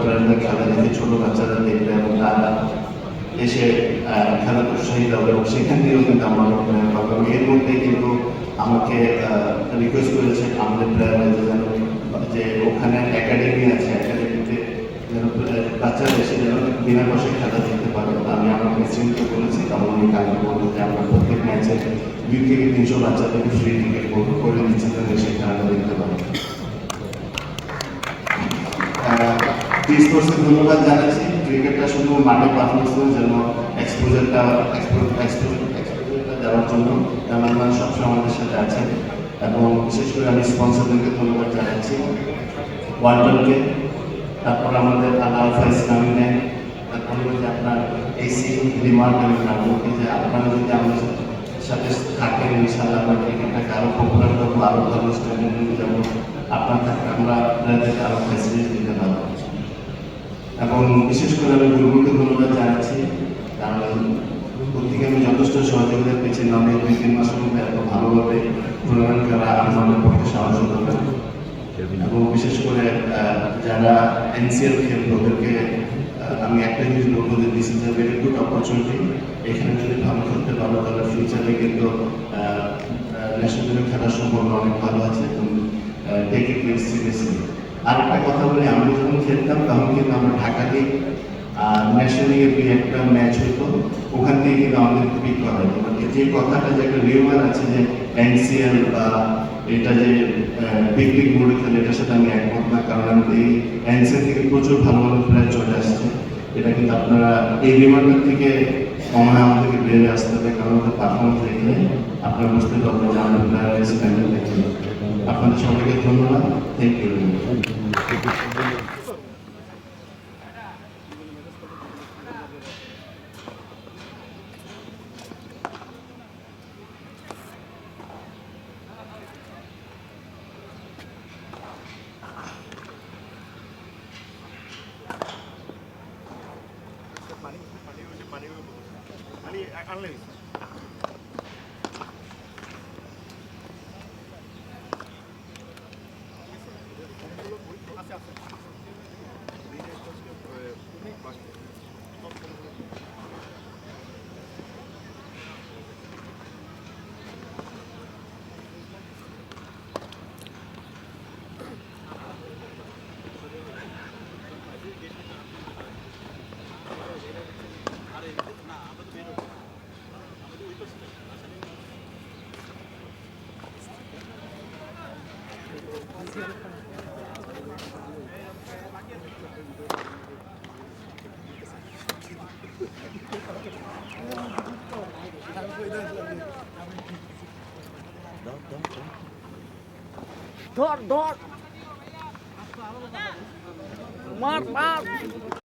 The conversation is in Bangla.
প্লেয়ারদের খেলা দেখে ছোট বাচ্চারা দেখবে এবং তারা এসে খেলা উৎসাহিত হবে এবং সেখান থেকেও কিন্তু আমরা পাবো এর মধ্যে কিন্তু আমাকে রিকোয়েস্ট করেছে আমাদের প্লেয়াররা যেন, যে ওখানে একাডেমি আছে একাডেমিতে যেন বাচ্চারা এসে যেন বিনা পয়সায় খেলা দেখতে পারে। আমি আমার প্রেসিডেন্টকে বলেছি তখন উনি কালকে বলব যে আমরা প্রত্যেক ম্যাচে দুই থেকে তিনশো বাচ্চাদেরকে ফ্রি টিকিট করে দিচ্ছি তাদের এসে খেলাটা দেখতে পারে স্পোর্টসকে ধন্যবাদ জানাচ্ছি ক্রিকেটটা শুধু মাঠে পারফরমেন্স না যেন এক্সপোজারটা দেওয়ার জন্য আপনারা সবসময় আমাদের সাথে আছেন এবং বিশেষ করে আমি স্পন্সরদেরকে ধন্যবাদ জানাচ্ছি। ওয়ার্ল্ডকে তারপর আমাদের আলফা ইসলামিনে তারপরে যে আপনার এসি রিমার্ক আমি রাখব যে আপনারা যদি আমাদের সাথে থাকেন, ইনশাআল্লাহ আমরা ক্রিকেটটাকে আরও পপুলার করব আরও ভালো স্ট্যান্ডার্ড যাব। আপনার থাকলে আমরা আরও ফ্যাসিলিটি এবং বিশেষ করে আমি গুরুকে ধন্যবাদ জানাচ্ছি, কারণ থেকে আমি যথেষ্ট সহযোগিতা পেয়েছি, নামে দুই, তিন মাসের মধ্যে এত ভালোভাবে টুর্নামেন্ট খেলা আমাদের পক্ষে হতো না। এবং বিশেষ করে যারা এনসিএল খেলবে ওদেরকে আমি একটা জিনিস বলব যে this is a very good opportunity এখানে যদি ভালো খেলতে পারো, তাহলে ফিউচারে কিন্তু ন্যাশনাল খেলার সম্ভাবনা অনেক ভালো আছে। এবং টেক সিরিয়াসলি আর একটা কথা বলি আমরা যখন খেলতাম তখন কিন্তু আমরা ঢাকাতেই ন্যাশনাল লিগে একটা ম্যাচ হতো। ওখান থেকে কিন্তু আমাদের পিক করা হতো। মানে যে কথাটা যে একটা রিউমার আছে যে এনসিএল বা এটা যে পিকনিক বোর্ডে খেলে, এটার সাথে আমি একমত না। কারণ আমি এই এনসিএল থেকে প্রচুর ভালো ভালো প্লেয়ার চলে আসছে। এটা কিন্তু আপনারা এই রিমান্ডার থেকে মনে আমাদেরকে বেড়ে আসতে হবে। কারণ ওদের পারফরমেন্স দেখলে আপনারা বুঝতে পারবেন যে আমাদের প্লেয়ার আপনাদের সবাইকে ধন্যবাদ। Thank you. Analyze. Thank you ধর ধর। মার মার।